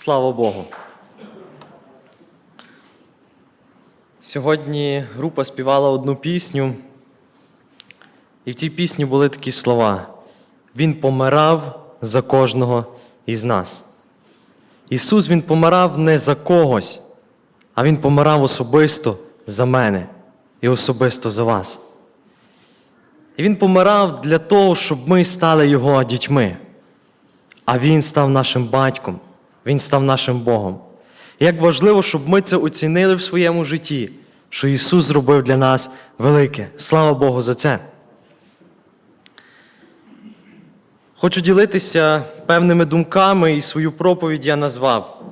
Слава Богу. Сьогодні група співала одну пісню, і в цій пісні були такі слова: Він помирав за кожного із нас. Ісус Він помирав не за когось, а Він помирав особисто за мене і особисто за вас. І Він помирав для того, щоб ми стали Його дітьми. А Він став нашим батьком, Він став нашим Богом. Як важливо, щоб ми це оцінили в своєму житті, що Ісус зробив для нас велике. Слава Богу за це. Хочу ділитися певними думками і свою проповідь я назвав.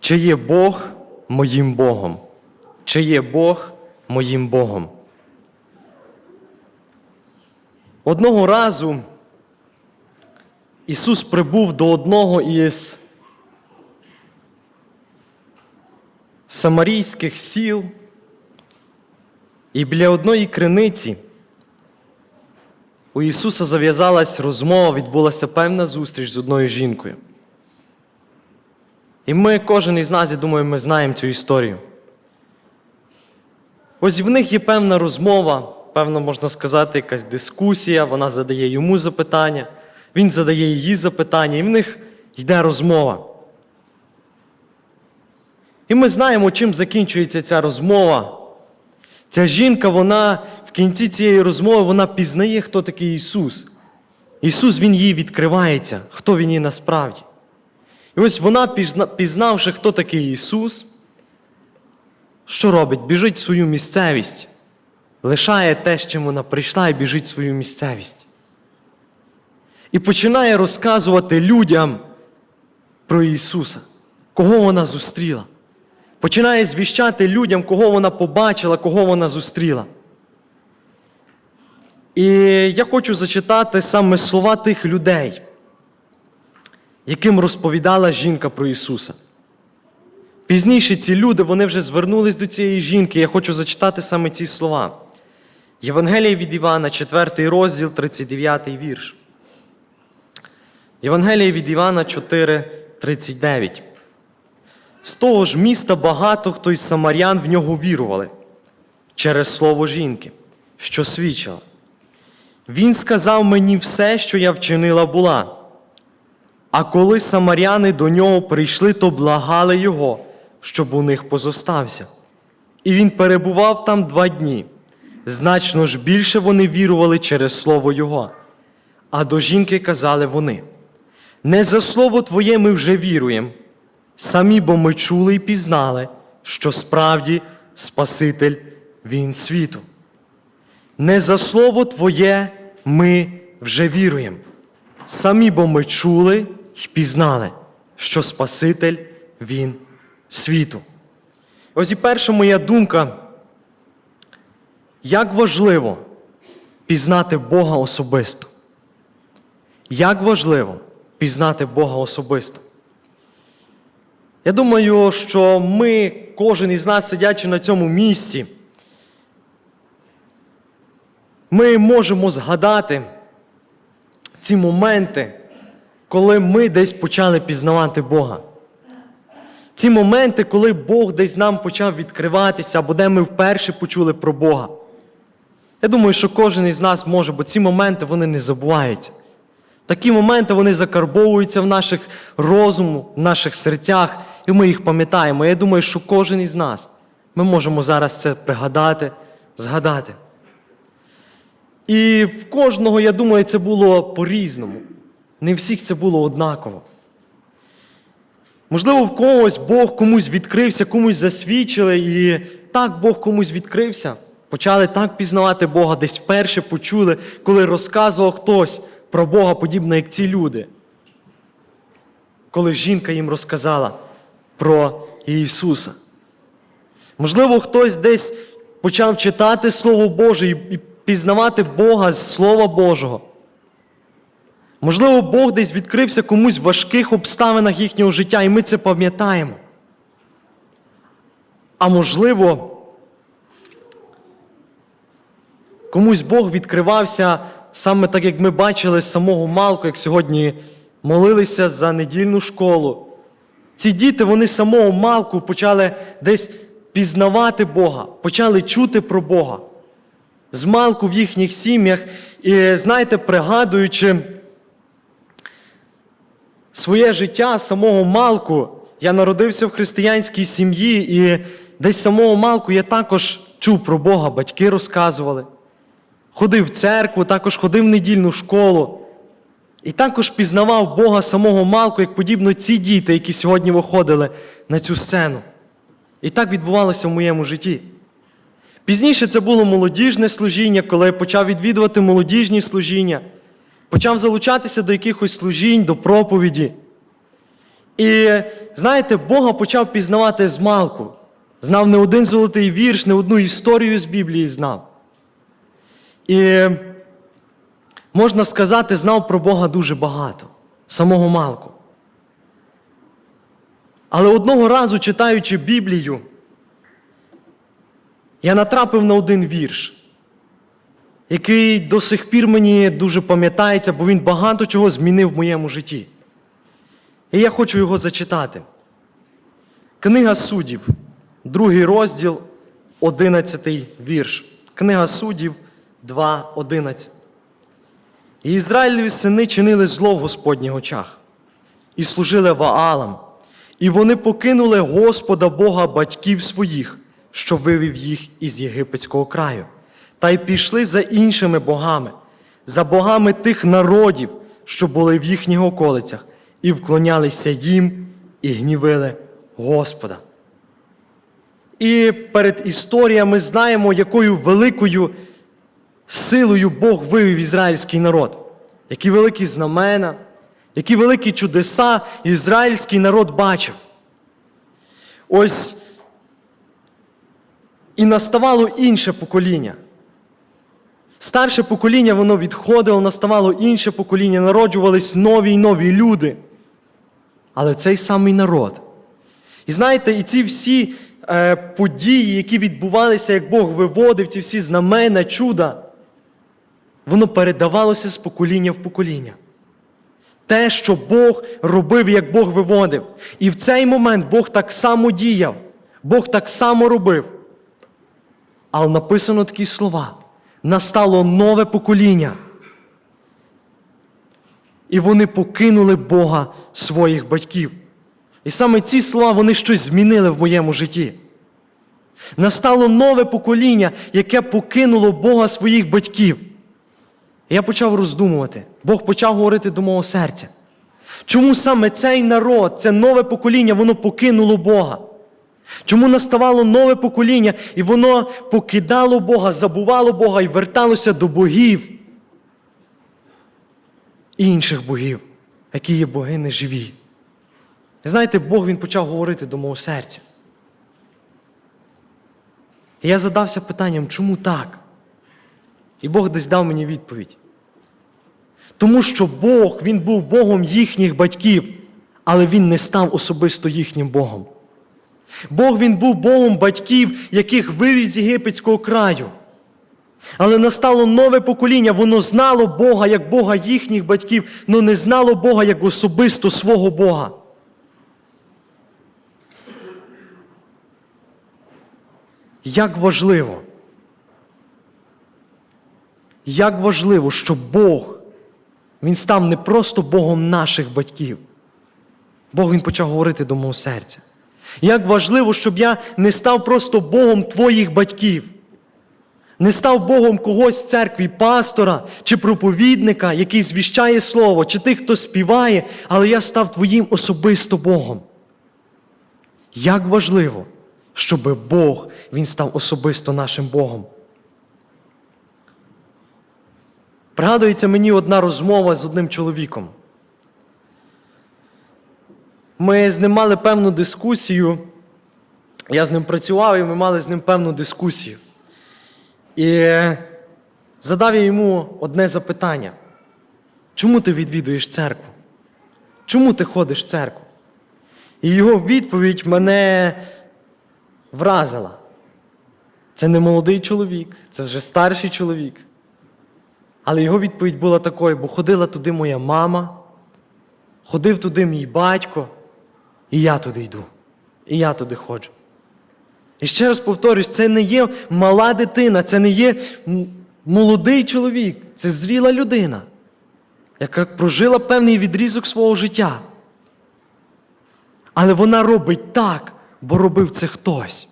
Чи є Бог моїм Богом? Чи є Бог моїм Богом? Одного разу Ісус прибув до одного із самарійських сіл, і біля одної криниці у Ісуса зав'язалась розмова, відбулася певна зустріч з одною жінкою. І ми, кожен із нас, я думаю, ми знаємо цю історію. Ось в них є певна розмова, певно, можна сказати, якась дискусія, вона задає йому запитання, він задає її запитання, і в них йде розмова. І ми знаємо, чим закінчується ця розмова. Ця жінка, вона в кінці цієї розмови вона пізнає, хто такий Ісус. Ісус Він їй відкривається, хто Він є насправді. І ось вона, пізнавши, хто такий Ісус, що робить? Біжить в свою місцевість, лишає те, з чим вона прийшла, і біжить в свою місцевість. І починає розказувати людям про Ісуса, кого вона зустріла. Починає звіщати людям, кого вона побачила, кого вона зустріла. І я хочу зачитати саме слова тих людей, яким розповідала жінка про Ісуса. Пізніше ці люди вони вже звернулись до цієї жінки. Я хочу зачитати саме ці слова. Євангелія від Івана, 4 розділ, 39 вірш. Євангелія від Івана 4, 39. З того ж міста багато хто із самарян в нього вірували через слово жінки, що свідчила. Він сказав мені все, що я вчинила була. А коли самаряни до нього прийшли, то благали його, щоб у них позостався. І він перебував там два дні. Значно ж більше вони вірували через слово Його. А до жінки казали вони: Не за слово Твоє ми вже віруємо, самі бо ми чули і пізнали, що справді Спаситель Він світу. Не за слово Твоє ми вже віруємо. Самі бо ми чули і пізнали, що Спаситель Він світу. Ось і перша моя думка, як важливо пізнати Бога особисто. Як важливо пізнати Бога особисто. Я думаю, що ми, кожен із нас, сидячи на цьому місці, ми можемо згадати ці моменти, коли ми десь почали пізнавати Бога. Ці моменти, коли Бог десь нам почав відкриватися, або де ми вперше почули про Бога. Я думаю, що кожен із нас може, бо ці моменти вони не забуваються. Такі моменти вони закарбовуються в наших розуму, в наших серцях, і ми їх пам'ятаємо. Я думаю, що кожен із нас ми можемо зараз це пригадати, згадати. І в кожного, я думаю, це було по-різному. Не всіх це було однаково. Можливо, в когось Бог комусь відкрився, комусь засвідчили, і так Бог комусь відкрився. Почали так пізнавати Бога, десь вперше почули, коли розказував хтось про Бога, подібно як ці люди. Коли жінка їм розказала про Ісуса. Можливо, хтось десь почав читати Слово Боже і пізнавати Бога з Слова Божого. Можливо, Бог десь відкрився комусь в важких обставинах їхнього життя, і ми це пам'ятаємо. А можливо, комусь Бог відкривався саме так, як ми бачили з самого малку, як сьогодні молилися за недільну школу. Ці діти, вони самого малку почали десь пізнавати Бога, почали чути про Бога. З малку в їхніх сім'ях, і знаєте, пригадуючи своє життя самого малку, я народився в християнській сім'ї, і десь самого малку я також чув про Бога, батьки розказували. Ходив в церкву, також ходив в недільну школу. І також пізнавав Бога самого малку, як подібно ці діти, які сьогодні виходили на цю сцену. І так відбувалося в моєму житті. Пізніше це було молодіжне служіння, коли я почав відвідувати молодіжні служіння, почав залучатися до якихось служінь, до проповіді. І знаєте, Бога почав пізнавати з малку. Знав не один золотий вірш, не одну історію з Біблії знав. І можна сказати, знав про Бога дуже багато, самого малку. Але одного разу, читаючи Біблію, я натрапив на один вірш, який до сих пір мені дуже пам'ятається, бо він багато чого змінив в моєму житті. І я хочу його зачитати. Книга суддів, другий розділ, 11 вірш. Книга суддів 2.11. І Ізраїлеві сини чинили зло в Господніх очах, і служили Ваалам, і вони покинули Господа Бога батьків своїх, що вивів їх із єгипетського краю, та й пішли за іншими богами, за богами тих народів, що були в їхніх околицях, і вклонялися їм, і гнівили Господа. І перед історією ми знаємо, якою великою силою Бог вивів ізраїльський народ. Які великі знамена, які великі чудеса ізраїльський народ бачив. Ось і наставало інше покоління. Старше покоління воно відходило, наставало інше покоління, народжувались нові й нові люди. Але цей самий народ. І знаєте, і ці всі е, події, які відбувалися, як Бог виводив, ці всі знамена, чуда, воно передавалося з покоління в покоління. Те, що Бог робив, як Бог виводив. І в цей момент Бог так само діяв, Бог так само робив. Але написано такі слова: настало нове покоління. І вони покинули Бога своїх батьків. І саме ці слова вони щось змінили в моєму житті. Настало нове покоління, яке покинуло Бога своїх батьків. І я почав роздумувати. Бог почав говорити до мого серця. Чому саме цей народ, це нове покоління, воно покинуло Бога? Чому наставало нове покоління, і воно покидало Бога, забувало Бога і верталося до богів, інших богів, які є боги неживі? Знаєте, Бог він почав говорити до мого серця. І я задався питанням, чому так? І Бог десь дав мені відповідь. Тому що Бог, Він був Богом їхніх батьків, але Він не став особисто їхнім Богом. Бог Він був Богом батьків, яких вивів з єгипетського краю. Але настало нове покоління, воно знало Бога як Бога їхніх батьків, але не знало Бога як особисто свого Бога. Як важливо, як важливо, що Бог, Він став не просто Богом наших батьків. Бог Він почав говорити до мого серця. Як важливо, щоб я не став просто Богом твоїх батьків, не став Богом когось в церкві, пастора чи проповідника, який звіщає Слово, чи тих, хто співає, але я став твоїм особисто Богом. Як важливо, щоб Бог Він став особисто нашим Богом. Пригадується мені одна розмова з одним чоловіком. Ми з ним мали певну дискусію. Я з ним працював, і ми мали з ним певну дискусію. І задав я йому одне запитання: чому ти відвідуєш церкву? Чому ти ходиш в церкву? І його відповідь мене вразила. Це не молодий чоловік, це вже старший чоловік. Але його відповідь була такою, бо ходила туди моя мама, ходив туди мій батько. І я туди йду. І я туди ходжу. І ще раз повторюсь, це не є мала дитина, це не є молодий чоловік, це зріла людина, яка прожила певний відрізок свого життя. Але вона робить так, бо робив це хтось.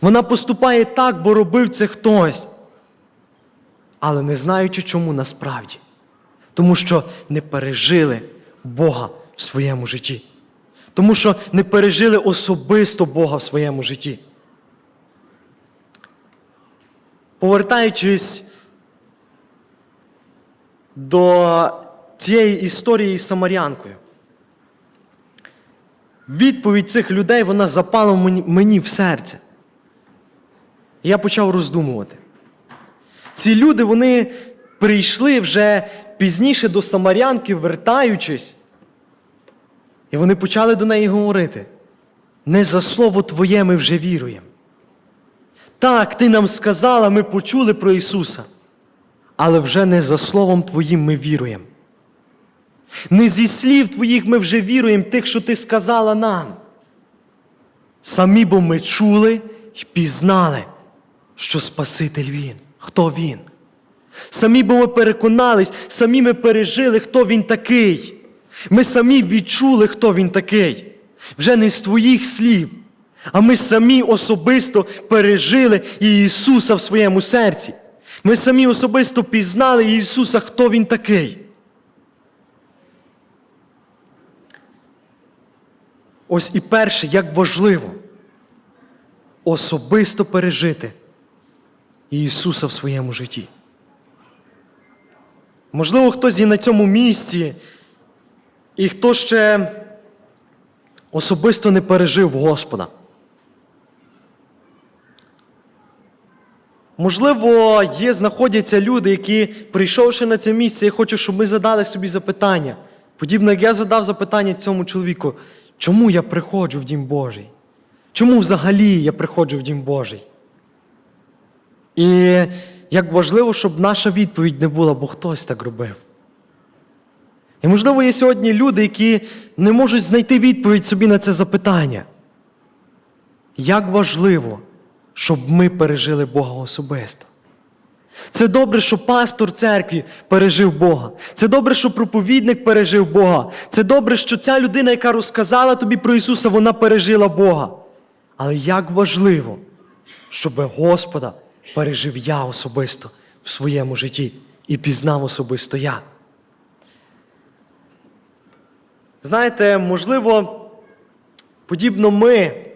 Вона поступає так, бо робив це хтось. Але не знаючи чому насправді. Тому що не пережили Бога в своєму житті. Тому що не пережили особисто Бога в своєму житті. Повертаючись до цієї історії з Самарянкою. Відповідь цих людей вона запала мені, в серце. Я почав роздумувати. Ці люди вони прийшли вже пізніше до Самарянки, вертаючись, і вони почали до неї говорити: не за слово Твоє ми вже віруємо. Так, ти нам сказала, ми почули про Ісуса, але вже не за Словом Твоїм ми віруємо. Не зі слів Твоїх ми вже віруємо тих, що Ти сказала нам. Самі бо ми чули й пізнали, що Спаситель Він. Хто Він? Самі бо ми переконались, самі ми пережили, хто Він такий. Ми самі відчули, хто Він такий. Вже не з твоїх слів, а ми самі особисто пережили Ісуса в своєму серці. Ми самі особисто пізнали Ісуса, хто Він такий. Ось і перше, як важливо особисто пережити Ісуса в своєму житті. Можливо, хтось є на цьому місці, і хто ще особисто не пережив Господа. Можливо, є, знаходяться люди, які, прийшовши на це місце, я хочу, щоб ми задали собі запитання. Подібно, як я задав запитання цьому чоловіку, чому я приходжу в Дім Божий? Чому взагалі я приходжу в Дім Божий? І як важливо, щоб наша відповідь не була, бо хтось так робив. І, можливо, є сьогодні люди, які не можуть знайти відповідь собі на це запитання. Як важливо, щоб ми пережили Бога особисто. Це добре, що пастор церкві пережив Бога. Це добре, що проповідник пережив Бога. Це добре, що ця людина, яка розказала тобі про Ісуса, вона пережила Бога. Але як важливо, щоб Господа пережив я особисто в своєму житті і пізнав особисто я. Знаєте, можливо, подібно ми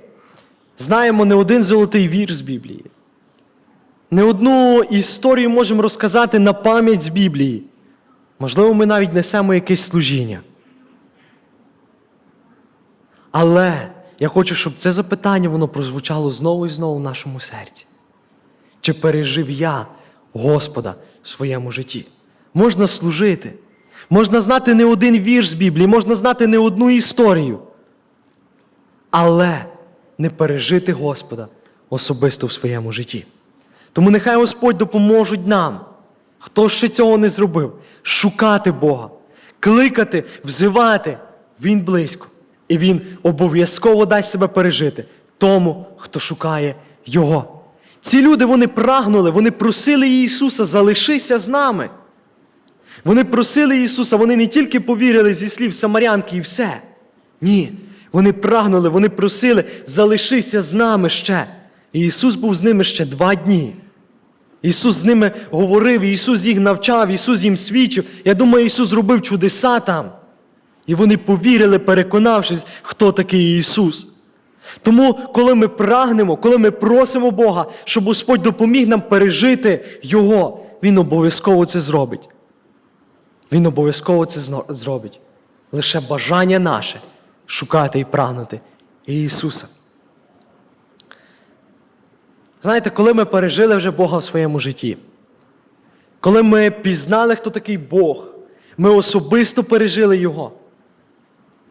знаємо не один золотий вірш з Біблії. Не одну історію можемо розказати на пам'ять з Біблії. Можливо, ми навіть несемо якесь служіння. Але я хочу, щоб це запитання воно прозвучало знову і знову в нашому серці. Чи пережив я Господа в своєму житті? Можна служити, можна знати не один вірш з Біблії, можна знати не одну історію. Але не пережити Господа особисто в своєму житті. Тому нехай Господь допоможуть нам, хто ще цього не зробив, шукати Бога, кликати, взивати. Він близько. І Він обов'язково дасть себе пережити тому, хто шукає Його. Ці люди вони прагнули, вони просили Ісуса, залишися з нами. Вони просили Ісуса, вони не тільки повірили зі слів Самарянки і все. Ні. Вони прагнули, вони просили, залишися з нами ще. І Ісус був з ними ще два дні. Ісус з ними говорив, Ісус їх навчав, Ісус їм свідчив. Я думаю, Ісус зробив чудеса там. І вони повірили, переконавшись, хто такий Ісус. Тому, коли ми прагнемо, коли ми просимо Бога, щоб Господь допоміг нам пережити Його, Він обов'язково це зробить. Він обов'язково це зробить. Лише бажання наше шукати і прагнути Ісуса. Знаєте, коли ми пережили вже Бога в своєму житті, коли ми пізнали, хто такий Бог, ми особисто пережили Його.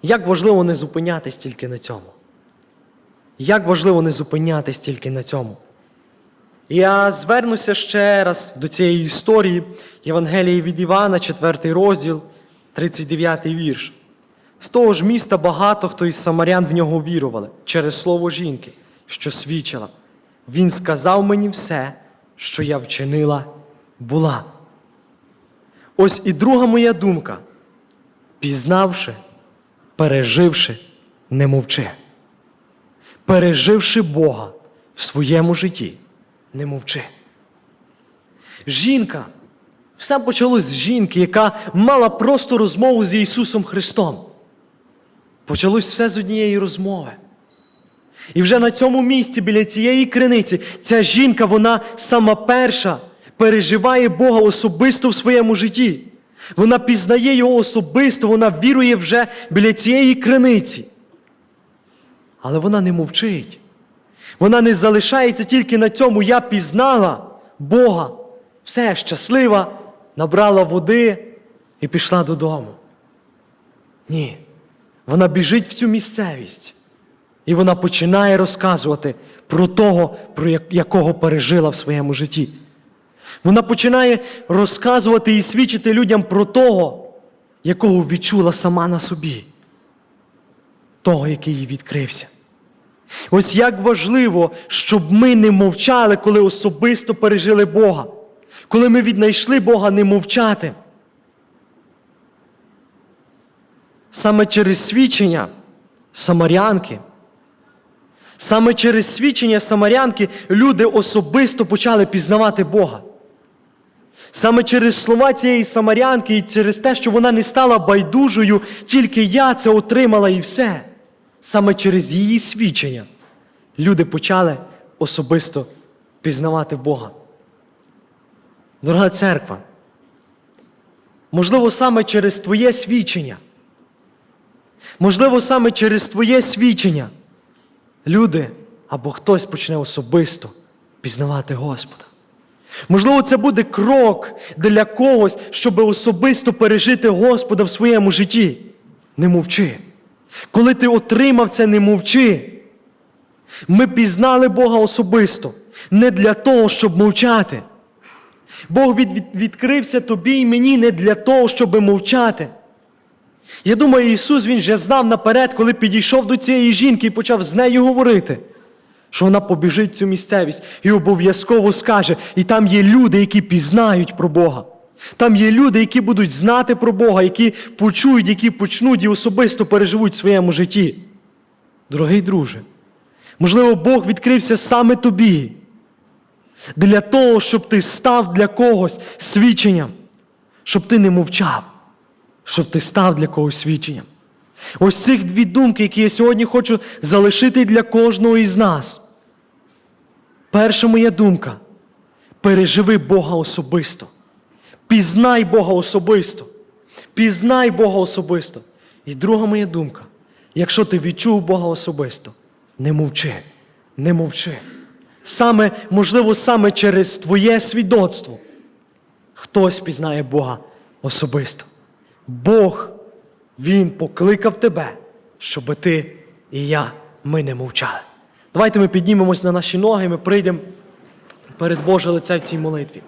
Як важливо не зупинятись тільки на цьому. Як важливо не зупинятись тільки на цьому. Я звернуся ще раз до цієї історії Євангелії від Івана, 4 розділ, 39 вірш. З того ж міста багато хто із самарян в нього вірували через слово жінки, що свідчила. Він сказав мені все, що я вчинила була. Ось і друга моя думка. Пізнавши, переживши, не мовчи. Переживши Бога в своєму житті, не мовчи. Жінка, все почалось з жінки, яка мала просто розмову з Ісусом Христом. Почалось все з однієї розмови. І вже на цьому місці, біля цієї криниці, ця жінка, вона сама перша переживає Бога особисто в своєму житті. Вона пізнає Його особисто, вона вірує вже біля цієї криниці. Але вона не мовчить. Вона не залишається тільки на цьому. Я пізнала Бога. Все, щаслива, набрала води і пішла додому. Ні. Вона біжить в цю місцевість. І вона починає розказувати про того, про якого пережила в своєму житті. Вона починає розказувати і свідчити людям про того, якого відчула сама на собі, того, який їй відкрився. Ось як важливо, щоб ми не мовчали, коли особисто пережили Бога, коли ми віднайшли Бога, не мовчати. Саме через свідчення самарянки, саме через свідчення самарянки люди особисто почали пізнавати Бога. Саме через слова цієї самарянки і через те, що вона не стала байдужою, тільки я це отримала і все. Саме через її свідчення люди почали особисто пізнавати Бога. Дорога церква, можливо, саме через Твоє свідчення, можливо, саме через Твоє свідчення люди або хтось почне особисто пізнавати Господа. Можливо, це буде крок для когось, щоб особисто пережити Господа в своєму житті. Не мовчи. Коли ти отримав це, не мовчи. Ми пізнали Бога особисто, не для того, щоб мовчати. Бог від, від- відкрився тобі і мені не для того, щоб мовчати. Я думаю, Ісус Він вже знав наперед, коли підійшов до цієї жінки і почав з нею говорити, що вона побіжить в цю місцевість і обов'язково скаже, і там є люди, які пізнають про Бога. Там є люди, які будуть знати про Бога, які почують, які почнуть і особисто переживуть в своєму житті. Дорогий друже, можливо, Бог відкрився саме тобі для того, щоб ти став для когось свідченням, щоб ти не мовчав, щоб ти став для когось свідченням. Ось цих дві думки, які я сьогодні хочу залишити для кожного із нас. Перша моя думка переживи Бога особисто. Пізнай Бога особисто. Пізнай Бога особисто. І друга моя думка, якщо ти відчув Бога особисто, не мовчи, не мовчи. Саме, можливо, саме через твоє свідоцтво хтось пізнає Бога особисто. Бог, Він покликав тебе, щоб ти і я, ми не мовчали. Давайте ми піднімемось на наші ноги, ми прийдемо перед Боже лице в цій молитві.